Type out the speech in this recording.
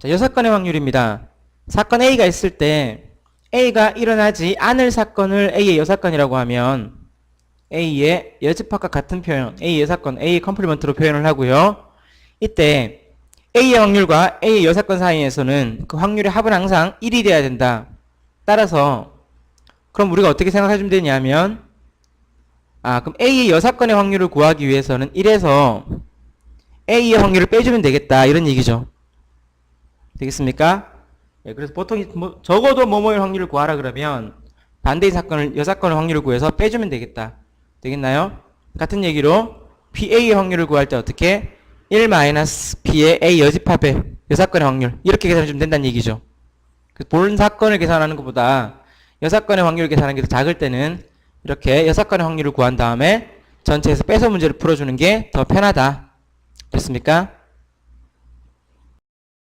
자, 여사건의 확률입니다. 사건 A가 있을 때 A가 일어나지 않을 사건을 A의 여사건이라고 하면 A의 여집합과 같은 표현, A의 여사건, A의 컴플리먼트로 표현을 하고요. 이때 A의 확률과 A의 여사건 사이에서는 그 확률의 합은 항상 1이 돼야 된다. 따라서 그럼 우리가 어떻게 생각해 주면 되냐면 아, 그럼 A의 여사건의 확률을 구하기 위해서는 1에서 A의 확률을 빼주면 되겠다. 이런 얘기죠. 되겠습니까? 예, 그래서 보통 이- 뭐, 적어도 뭐뭐의 확률을 구하라 그러면 반대의 사건을 여사건의 확률을 구해서 빼주면 되겠다. 되겠나요? 같은 얘기로 PA의 확률을 구할 때 어떻게 1-P의 A 여집합의 여사건의 확률 이렇게 계산해 주면 된다는 얘기죠. 그본 사건을 계산하는 것보다 여사건의 확률을 계산하는 게 더 작을 때는 이렇게 여사건의 확률을 구한 다음에 전체에서 빼서 문제를 풀어주는 게 더 편하다. 됐습니까?